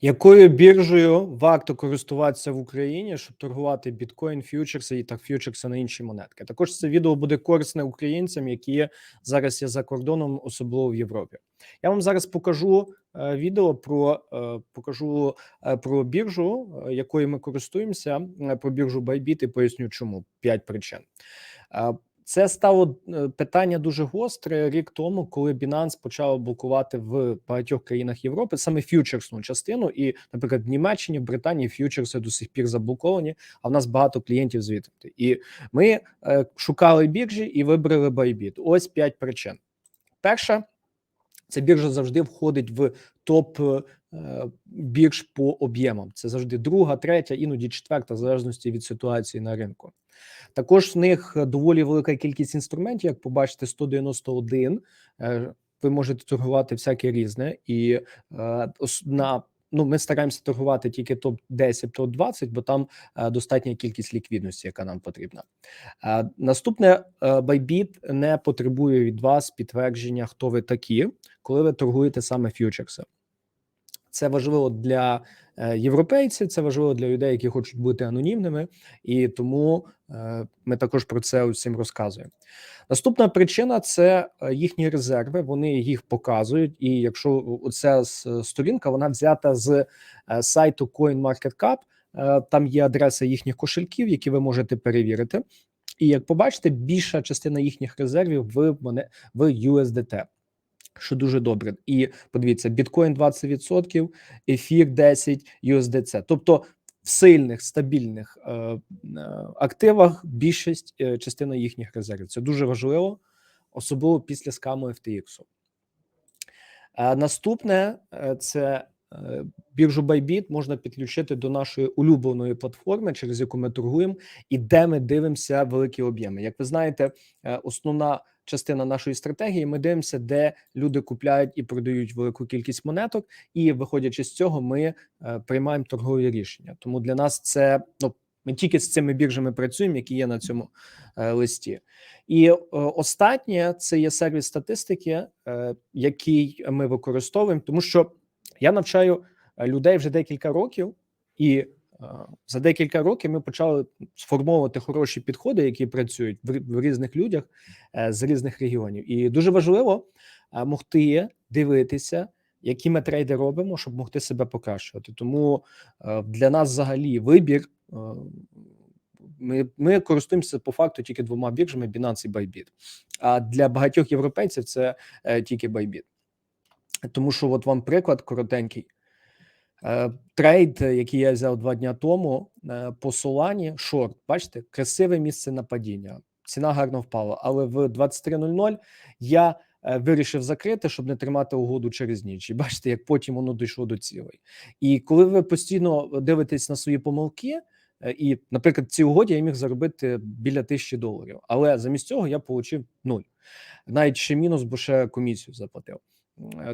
Якою біржею варто користуватися в Україні, щоб торгувати біткоін, фьючерси і так фьючерси на інші монетки? Також це відео буде корисне українцям, які зараз є за кордоном, особливо в Європі. Я вам зараз покажу е, відео про е, покажу е, про біржу, якою ми користуємося, про біржу Bybit і поясню, чому п'ять причин. Це стало е, питання дуже гостре рік тому, коли Binance почав блокувати в багатьох країнах Європи саме фьючерсну частину. І, наприклад, в Німеччині, в Британії фьючерси до сих пір заблоковані. А в нас багато клієнтів звідти. І ми е, шукали біржі і вибрали Bybit. Ось п'ять причин. Перша це біржа завжди входить в топ е, бірж по об'ємам. Це завжди друга, третя, іноді четверта, в залежності від ситуації на ринку. Також в них доволі велика кількість інструментів, як побачите, 191. Е, Ви можете торгувати всяке різне, і е, на ну ми стараємося торгувати тільки топ 10 топ 20 бо там е, достатня кількість ліквідності, яка нам потрібна. Е, Наступне е, Bybit не потребує від вас підтвердження, хто ви такі, коли ви торгуєте саме фьючерси. Це важливо для е, європейців, це важливо для людей, які хочуть бути анонімними, і тому е, ми також про це усім розказуємо. Наступна причина це е, їхні резерви. Вони їх показують. І якщо оця с- сторінка вона взята з сайту CoinMarketCap, там є адреса їхніх кошельків, які ви можете перевірити. І як побачите, більша частина їхніх резервів в моне- в USDT що дуже добре. І подивіться, біткоін 20%, ефір 10, USDC. Тобто в сильних стабільних е, е, активах більшість е, частина їхніх резервів. Це дуже важливо, особливо після скаму FTX. Е, наступне е, це е, біржу Bybit можна підключити до нашої улюбленої платформи, через яку ми торгуємо, і де ми дивимося великі об'єми. Як ви знаєте, е, основна частина нашої стратегії. Ми дивимося, де люди купляють і продають велику кількість монеток, і виходячи з цього, ми е, приймаємо торгові рішення. Тому для нас це ну. Ми тільки з цими біржами працюємо, які є на цьому е, листі. І е, останнє це є сервіс статистики, е, який ми використовуємо, тому що я навчаю е, людей вже декілька років, і за декілька років ми почали сформовувати хороші підходи, які працюють в, різних людях е, з різних регіонів. І дуже важливо е, могти дивитися, які ми трейди робимо, щоб могти себе покращувати. Тому е, для нас взагалі вибір. е, Ми, ми користуємося по факту тільки двома біржами Binance і Bybit. А для багатьох європейців це е, тільки Bybit. Тому що, от вам приклад коротенький. Е, Трейд, е, який я взяв два дня тому е, по Солані, шорт, бачите, красиве місце на падіння. Ціна гарно впала, але в 23.00 я вирішив закрити, щоб не тримати угоду через ніч. І бачите, як потім воно дійшло до цілей. І коли ви постійно дивитесь на свої помилки, і, наприклад, в цій угоді я міг заробити біля тисячі доларів, але замість цього я отримав нуль, навіть ще мінус, бо ще комісію заплатив.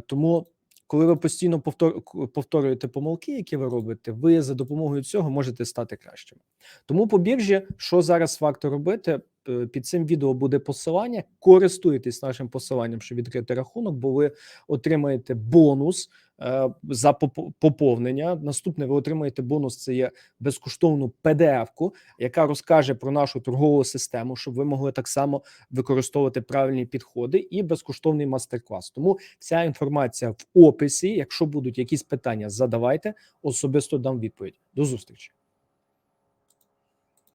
Тому коли ви постійно повтор, повторюєте помилки, які ви робите, ви за допомогою цього можете стати кращими. Тому по біржі, що зараз варто робити, е, під цим відео буде посилання. Користуйтесь нашим посиланням, щоб відкрити рахунок, бо ви отримаєте бонус за поповнення. Наступне ви отримаєте бонус. Це є безкоштовну PDF-ку, яка розкаже про нашу торгову систему, щоб ви могли так само використовувати правильні підходи і безкоштовний мастер-клас. Тому вся інформація в описі. Якщо будуть якісь питання, задавайте особисто дам відповідь. До зустрічі.